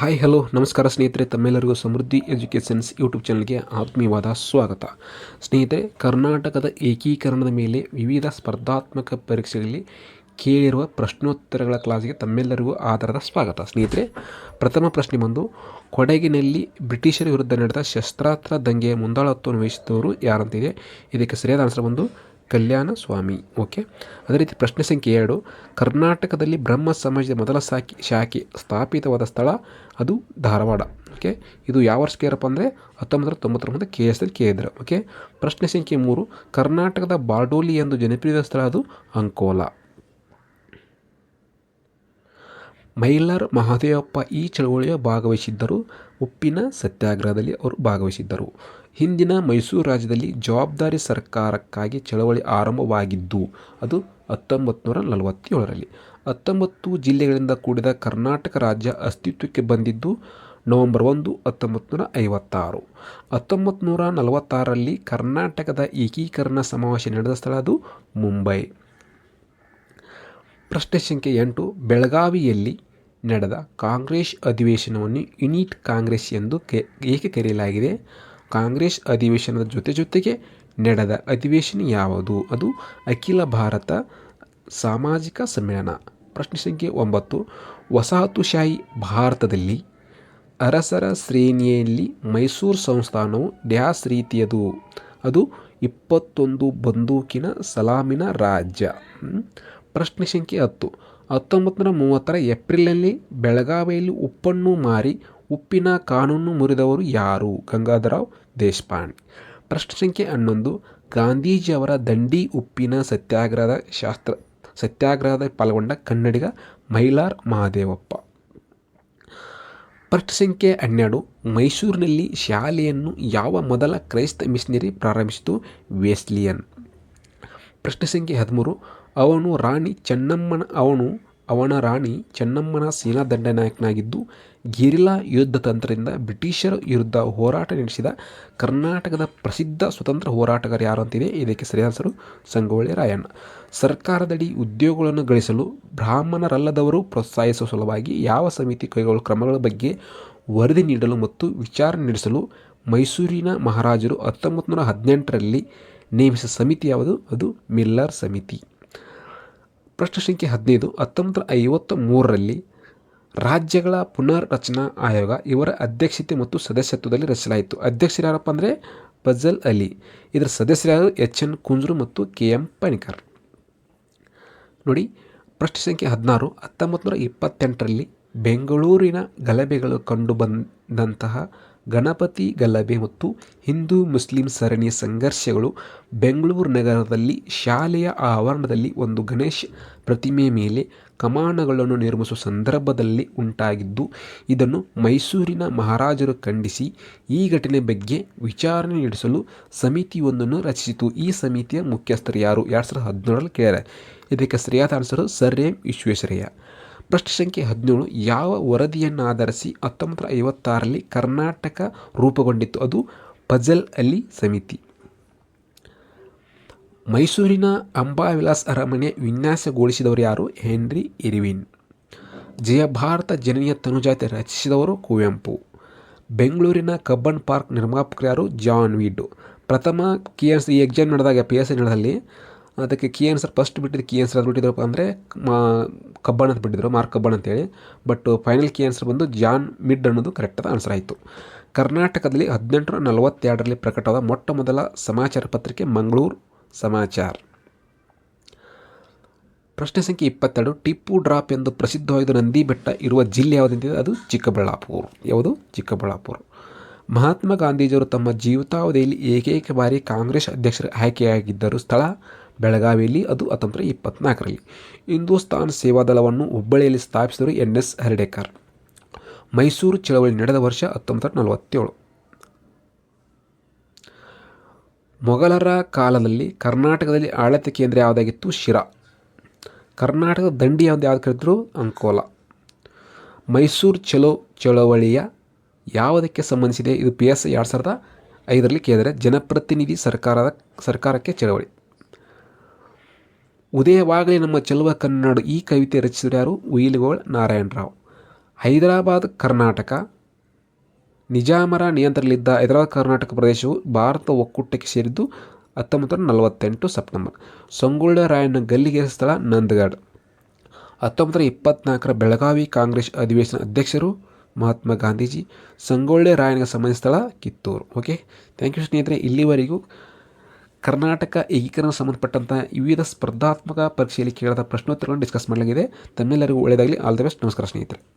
Hi hello ನಮಸ್ಕಾರ ಸ್ನೇಹಿತರೆ, ತಮ್ಮೆಲ್ಲರಿಗೂ ಸಮೃದ್ಧಿ ಎಜುಕೇಷನ್ಸ್ ಯೂಟ್ಯೂಬ್ ಚಾನಲ್ಗೆ ಆತ್ಮೀಯವಾದ ಸ್ವಾಗತ. ಸ್ನೇಹಿತರೆ, ಕರ್ನಾಟಕದ ಏಕೀಕರಣದ ಮೇಲೆ ವಿವಿಧ ಸ್ಪರ್ಧಾತ್ಮಕ ಪರೀಕ್ಷೆಗಳಲ್ಲಿ ಕೇಳಿರುವ ಪ್ರಶ್ನೋತ್ತರಗಳ ಕ್ಲಾಸ್ಗೆ ತಮ್ಮೆಲ್ಲರಿಗೂ ಆಧಾರದ ಸ್ವಾಗತ. ಸ್ನೇಹಿತರೆ, ಪ್ರಥಮ ಪ್ರಶ್ನೆ ಬಂದು, ಕೊಡಗಿನಲ್ಲಿ ಬ್ರಿಟಿಷರ ವಿರುದ್ಧ ನಡೆದ ಶಸ್ತ್ರಾಸ್ತ್ರ ದಂಗೆಯ ಮುಂದಾಳತ್ವವನ್ನು ವಹಿಸಿದವರು ಯಾರಂತಿದೆ? ಇದಕ್ಕೆ ಸರಿಯಾದ ಆನ್ಸರ್ ಬಂದು ಕಲ್ಯಾಣ ಸ್ವಾಮಿ ಓಕೆ ಅದೇ ರೀತಿ ಪ್ರಶ್ನೆ ಸಂಖ್ಯೆ ಎರಡು, ಕರ್ನಾಟಕದಲ್ಲಿ ಬ್ರಹ್ಮ ಸಮಾಜದ ಮೊದಲ ಸಾಕಿ, ಶಾಖೆ ಸ್ಥಾಪಿತವಾದ ಸ್ಥಳ ಅದು ಧಾರವಾಡ ಓಕೆ ಇದು ಯಾವ ವರ್ಷಕ್ಕೆ ಏರಪ್ಪ ಅಂದರೆ ಹತ್ತೊಂಬತ್ತು ತೊಂಬತ್ತೊಂಬತ್ತು ಕೆ ಎಸ್ ಎಲ್ ಓಕೆ ಪ್ರಶ್ನೆ ಸಂಖ್ಯೆ ಮೂರು, ಕರ್ನಾಟಕದ ಬಾರ್ಡೋಲಿ ಎಂದು ಜನಪ್ರಿಯ ಸ್ಥಳ ಅದು ಅಂಕೋಲಾ. ಮೈಲಾರ್ ಮಹದೇವಪ್ಪ ಈ ಚಳವಳಿಯ ಭಾಗವಹಿಸಿದ್ದರು, ಉಪ್ಪಿನ ಸತ್ಯಾಗ್ರಹದಲ್ಲಿ ಅವರು ಭಾಗವಹಿಸಿದ್ದರು. ಹಿಂದಿನ ಮೈಸೂರು ರಾಜ್ಯದಲ್ಲಿ ಜವಾಬ್ದಾರಿ ಸರ್ಕಾರಕ್ಕಾಗಿ ಚಳವಳಿ ಆರಂಭವಾಗಿದ್ದು, ಅದು ಹತ್ತೊಂಬತ್ತು ನೂರ ನಲವತ್ತೇಳರಲ್ಲಿ. ಹತ್ತೊಂಬತ್ತು ಜಿಲ್ಲೆಗಳಿಂದ ಕೂಡಿದ ಕರ್ನಾಟಕ ರಾಜ್ಯ ಅಸ್ತಿತ್ವಕ್ಕೆ ಬಂದಿದ್ದು, ನವೆಂಬರ್ ಒಂದು ಹತ್ತೊಂಬತ್ತು ನೂರ ಐವತ್ತಾರು. ಹತ್ತೊಂಬತ್ತು ನೂರ ನಲವತ್ತಾರರಲ್ಲಿ ಕರ್ನಾಟಕದ ಏಕೀಕರಣ ಸಮಾವೇಶ ನಡೆದ ಸ್ಥಳ ಅದು ಮುಂಬೈ. ಪ್ರಶ್ನೆ ಸಂಖ್ಯೆ ಎಂಟು, ಬೆಳಗಾವಿಯಲ್ಲಿ ನಡೆದ ಕಾಂಗ್ರೆಸ್ ಅಧಿವೇಶನವನ್ನು ಯುನಿಟ್ ಕಾಂಗ್ರೆಸ್ ಎಂದು ಏಕೆ ಕರೆಯಲಾಗಿದೆ? ಕಾಂಗ್ರೆಸ್ ಅಧಿವೇಶನದ ಜೊತೆ ಜೊತೆಗೆ ನಡೆದ ಅಧಿವೇಶನ ಯಾವುದು? ಅದು ಅಖಿಲ ಭಾರತ ಸಾಮಾಜಿಕ ಸಮ್ಮೇಳನ. ಪ್ರಶ್ನೆ ಸಂಖ್ಯೆ ಒಂಬತ್ತು. ವಸಾಹತುಶಾಹಿ ಭಾರತದಲ್ಲಿ ಅರಸರ ಶ್ರೇಣಿಯಲ್ಲಿ ಮೈಸೂರು ಸಂಸ್ಥಾನವು ಡ್ಯಾಸ್ ರೀತಿಯದು. ಅದು ಇಪ್ಪತ್ತೊಂದು ಬಂದೂಕಿನ ಸಲಾಮಿನ ರಾಜ್ಯ. ಪ್ರಶ್ನೆ ಸಂಖ್ಯೆ ಹತ್ತು. ಹತ್ತೊಂಬತ್ತು ನೂರ ಮೂವತ್ತರ ಏಪ್ರಿಲ್ನಲ್ಲಿ ಬೆಳಗಾವಿಯಲ್ಲಿ ಉಪ್ಪನ್ನು ಮಾರಿ ಉಪ್ಪಿನ ಕಾನೂನು ಮುರಿದವರು ಯಾರು? ಗಂಗಾಧರರಾವ್ ದೇಶಪಾಂಡೆ. ಪ್ರಶ್ನೆ ಸಂಖ್ಯೆ ಹನ್ನೊಂದು. ಗಾಂಧೀಜಿಯವರ ದಂಡಿ ಉಪ್ಪಿನ ಸತ್ಯಾಗ್ರಹದ ಶಾಸ್ತ್ರ, ಸತ್ಯಾಗ್ರಹದ ಪಾಲ್ಗೊಂಡ ಕನ್ನಡಿಗ ಮೈಲಾರ್ ಮಹಾದೇವಪ್ಪ. ಪ್ರಶ್ನೆ ಸಂಖ್ಯೆ ಹನ್ನೆರಡು. ಮೈಸೂರಿನಲ್ಲಿ ಶಾಲೆಯನ್ನು ಯಾವ ಮೊದಲ ಕ್ರೈಸ್ತ ಮಿಷನರಿ ಪ್ರಾರಂಭಿಸಿತು? ವೇಸ್ಲಿಯನ್. ಪ್ರಶ್ನೆ ಸಂಖ್ಯೆ ಹದಿಮೂರು. ಅವನು ರಾಣಿ ಚೆನ್ನಮ್ಮನ, ಅವನು ಅವನ ರಾಣಿ ಚೆನ್ನಮ್ಮನ ಸೇನಾ ದಂಡನಾಯಕನಾಗಿದ್ದು ಗೆರಿಲಾ ಯುದ್ಧ ತಂತ್ರದಿಂದ ಬ್ರಿಟಿಷರ ವಿರುದ್ಧ ಹೋರಾಟ ನಡೆಸಿದ ಕರ್ನಾಟಕದ ಪ್ರಸಿದ್ಧ ಸ್ವತಂತ್ರ ಹೋರಾಟಗಾರ ಯಾರು ಅಂತಿದೆ? ಇದಕ್ಕೆ ಸರಿಯಾದ ಹೆಸರು ಸಂಗೊಳ್ಳಿ ರಾಯಣ್ಣ. ಸರ್ಕಾರದಡಿ ಉದ್ಯೋಗಗಳನ್ನು ಗಳಿಸಲು ಬ್ರಾಹ್ಮಣರಲ್ಲದವರು ಪ್ರೋತ್ಸಾಹಿಸುವ ಸಲುವಾಗಿ ಯಾವ ಸಮಿತಿ ಕೈಗೊಳ್ಳುವ ಕ್ರಮಗಳ ಬಗ್ಗೆ ವರದಿ ನೀಡಲು ಮತ್ತು ವಿಚಾರಣೆ ನಡೆಸಲು ಮೈಸೂರಿನ ಮಹಾರಾಜರು ಹತ್ತೊಂಬತ್ತು ನೂರ ಹದಿನೆಂಟರಲ್ಲಿ ನೇಮಿಸಿದ ಸಮಿತಿ ಯಾವುದು? ಅದು ಮಿಲ್ಲರ್ ಸಮಿತಿ. ಪ್ರಶ್ನೆ ಸಂಖ್ಯೆ ಹದಿನೈದು ಹತ್ತೊಂಬತ್ತು ಐವತ್ತ ಮೂರರಲ್ಲಿ ರಾಜ್ಯಗಳ ಪುನರ್ ರಚನಾ ಆಯೋಗ ಇವರ ಅಧ್ಯಕ್ಷತೆ ಮತ್ತು ಸದಸ್ಯತ್ವದಲ್ಲಿ ರಚಿಸಲಾಯಿತು. ಅಧ್ಯಕ್ಷರು ಯಾರಪ್ಪ ಅಂದರೆ ಫಜಲ್ ಅಲಿ, ಇದರ ಸದಸ್ಯರಾದರು ಎಚ್ ಎನ್ ಕುಂಜ್ರು ಮತ್ತು ಕೆ ಎಂ ಪಣಿಕರ್. ನೋಡಿ, ಪ್ರಶ್ನೆ ಸಂಖ್ಯೆ ಹದಿನಾರು ಹತ್ತೊಂಬತ್ತು ನೂರ ಇಪ್ಪತ್ತೆಂಟರಲ್ಲಿ ಬೆಂಗಳೂರಿನ ಗಲಭೆಗಳು ಕಂಡು ಬಂದಂತಹ ಗಣಪತಿ ಗಲಭೆ ಮತ್ತು ಹಿಂದೂ ಮುಸ್ಲಿಂ ಸರಣಿ ಸಂಘರ್ಷಗಳು ಬೆಂಗಳೂರು ನಗರದಲ್ಲಿ ಶಾಲೆಯ ಆವರಣದಲ್ಲಿ ಒಂದು ಗಣೇಶ್ ಪ್ರತಿಮೆ ಮೇಲೆ ಕಮಾನಗಳನ್ನು ನಿರ್ಮಿಸುವ ಸಂದರ್ಭದಲ್ಲಿ ಉಂಟಾಗಿದ್ದು, ಇದನ್ನು ಮೈಸೂರಿನ ಮಹಾರಾಜರು ಖಂಡಿಸಿ ಈ ಘಟನೆ ಬಗ್ಗೆ ವಿಚಾರಣೆ ನಡೆಸಲು ಸಮಿತಿಯೊಂದನ್ನು ರಚಿಸಿತು. ಈ ಸಮಿತಿಯ ಮುಖ್ಯಸ್ಥರು ಯಾರು? ಎರಡು ಸಾವಿರದ ಹದಿನೇಳರಲ್ಲಿ ಕೇಳಿದ್ದಾರೆ ಇದಕ್ಕೆ ಸರಿಯಾದ ಆನ್ಸರು ಸರ್ ಎಂ ವಿಶ್ವೇಶ್ವರಯ್ಯ. ಪ್ರಶ್ನೆ ಸಂಖ್ಯೆ ಹದಿನೇಳು, ಯಾವ ವರದಿಯನ್ನು ಆಧರಿಸಿ ಹತ್ತೊಂಬತ್ತು ಐವತ್ತಾರರಲ್ಲಿ ಕರ್ನಾಟಕ ರೂಪುಗೊಂಡಿತ್ತು? ಅದು ಫಜಲ್ ಅಲಿ ಸಮಿತಿ. ಮೈಸೂರಿನ ಅಂಬಾವಿಲಾಸ್ ಅರಮನೆ ವಿನ್ಯಾಸಗೊಳಿಸಿದವರು ಯಾರು? Henry Irwin. ಜಯ ಭಾರತ ಜನನೀಯ ತನುಜಾತಿ ರಚಿಸಿದವರು ಕುವೆಂಪು. ಬೆಂಗಳೂರಿನ ಕಬ್ಬನ್ ಪಾರ್ಕ್ ನಿರ್ಮಾಪಕರು ಯಾರು? ಜಾನ್ ವಿಡ್ ಪ್ರಥಮ ಕೆ ಎಸ್ ಎಕ್ಸಾಮ್ ನಡೆದಾಗ ಪಿ ಎಸ್ ಸಿ ನಡೆದಲ್ಲಿ ಅದಕ್ಕೆ ಕೀ ಆನ್ಸರ್ ಫಸ್ಟ್ ಬಿಟ್ಟಿದ್ದು ಕೀ ಆನ್ಸರ್ ಅದು ಬಿಟ್ಟಿದ್ರಪ್ಪ ಅಂದರೆ ಮಾ ಅಂತ ಬಿಟ್ಟಿದ್ರು, ಮಾರ್ಕ್ ಕಬ್ಬನ್ ಅಂತೇಳಿ. ಬಟ್ ಫೈನಲ್ ಕೀ ಆನ್ಸರ್ ಬಂದು ಜಾನ್ ಮಿಡ್ ಅನ್ನೋದು ಕರೆಕ್ಟಾದ ಆನ್ಸರ್ ಆಯಿತು. ಕರ್ನಾಟಕದಲ್ಲಿ ಹದಿನೆಂಟುನೂರ ನಲವತ್ತೆರಡರಲ್ಲಿ ಪ್ರಕಟವಾದ ಮೊಟ್ಟ ಮೊದಲ ಸಮಾಚಾರ ಪತ್ರಿಕೆ ಮಂಗಳೂರು ಸಮಾಚಾರ. ಪ್ರಶ್ನೆ ಸಂಖ್ಯೆ ಇಪ್ಪತ್ತೆರಡು, ಟಿಪ್ಪು ಡ್ರಾಪ್ ಎಂದು ಪ್ರಸಿದ್ಧವಾದ ನಂದಿ ಬೆಟ್ಟ ಇರುವ ಜಿಲ್ಲೆ ಯಾವುದಂತಿದೆ ಅದು ಚಿಕ್ಕಬಳ್ಳಾಪುರ, ಯಾವುದು? ಚಿಕ್ಕಬಳ್ಳಾಪುರ. ಮಹಾತ್ಮ ಗಾಂಧೀಜಿಯವರು ತಮ್ಮ ಜೀವಿತಾವಧಿಯಲ್ಲಿ ಏಕೈಕ ಬಾರಿ ಕಾಂಗ್ರೆಸ್ ಅಧ್ಯಕ್ಷರ ಆಯ್ಕೆಯಾಗಿದ್ದರು. ಸ್ಥಳ ಬೆಳಗಾವಿಯಲ್ಲಿ, ಅದು ಹತ್ತೊಂಬತ್ತು ಇಪ್ಪತ್ನಾಲ್ಕರಲ್ಲಿ. ಹಿಂದೂಸ್ತಾನ್ ಸೇವಾದಳವನ್ನು ಹುಬ್ಬಳ್ಳಿಯಲ್ಲಿ ಸ್ಥಾಪಿಸಿದರು ಎನ್ ಎಸ್ ಹರ್ಡೇಕರ್. ಮೈಸೂರು ಚಳವಳಿ ನಡೆದ ವರ್ಷ ಹತ್ತೊಂಬತ್ತು ನಲವತ್ತೇಳು. ಮೊಘಲರ ಕಾಲದಲ್ಲಿ ಕರ್ನಾಟಕದಲ್ಲಿ ಆಳತೆ ಕೇಂದ್ರ ಯಾವುದಾಗಿತ್ತು? ಶಿರಾ. ಕರ್ನಾಟಕದ ದಂಡಿ ಯಾವುದು ಯಾವ್ದು ಕರೆದ್ರು? ಅಂಕೋಲ. ಮೈಸೂರು ಚಲೋ ಚಳವಳಿಯ ಯಾವುದಕ್ಕೆ ಸಂಬಂಧಿಸಿದೆ? ಇದು ಪಿ ಎಸ್ ಎರಡು ಸಾವಿರದ ಐದರಲ್ಲಿ ಕೇಳಿದರೆ ಜನಪ್ರತಿನಿಧಿ ಸರ್ಕಾರದ, ಸರ್ಕಾರಕ್ಕೆ ಚಳವಳಿ. ಉದಯವಾಗಲಿ ನಮ್ಮ ಚೆಲುವ ಕನ್ನಡ ಈ ಕವಿತೆ ರಚಿಸಿದ್ರು ಯಾರು? ಉಯಿಲುಗೋಳ್ ನಾರಾಯಣರಾವ್ ಹೈದರಾಬಾದ್, ಕರ್ನಾಟಕ. ನಿಜಾಮರ ನಿಯಂತ್ರಣದಲ್ಲಿದ್ದ ಹೈದರಾಬಾದ್, ಕರ್ನಾಟಕ ಪ್ರದೇಶವು ಭಾರತ ಒಕ್ಕೂಟಕ್ಕೆ ಸೇರಿದ್ದು ಹತ್ತೊಂಬತ್ತು ನಲವತ್ತೆಂಟು ಸೆಪ್ಟೆಂಬರ್. ಸಂಗೊಳ್ಳ ರಾಯಣ್ಣ ಗಲ್ಲಿಗೆ ಸ್ಥಳ ನಂದಗಡ್ ಹತ್ತೊಂಬತ್ತು ಇಪ್ಪತ್ನಾಲ್ಕರ ಬೆಳಗಾವಿ ಕಾಂಗ್ರೆಸ್ ಅಧಿವೇಶನ ಅಧ್ಯಕ್ಷರು ಮಹಾತ್ಮ ಗಾಂಧೀಜಿ. ಸಂಗೊಳ್ಳೆ ರಾಯಣ್ಣಗೆ ಸಂಬಂಧಿಸಿದ ಸ್ಥಳ ಕಿತ್ತೂರು. ಓಕೆ ಥ್ಯಾಂಕ್ ಯು ಸ್ನೇಹಿತರೆ, ಇಲ್ಲಿವರೆಗೂ ಕರ್ನಾಟಕ ಏಕೀಕರಣ ಸಂಬಂಧಪಟ್ಟಂಥ ವಿವಿಧ ಸ್ಪರ್ಧಾತ್ಮಕ ಪರೀಕ್ಷೆಯಲ್ಲಿ ಕೇಳಿದ ಪ್ರಶ್ನೋತ್ತರಗಳನ್ನು ಡಿಸ್ಕಸ್ ಮಾಡಲಾಗಿದೆ. ತಮ್ಮೆಲ್ಲರಿಗೂ ಒಳ್ಳೆಯದಾಗಲಿ. ಆಲ್ ದ ಬೆಸ್ಟ್ ನಮಸ್ಕಾರ ಸ್ನೇಹಿತರೆ.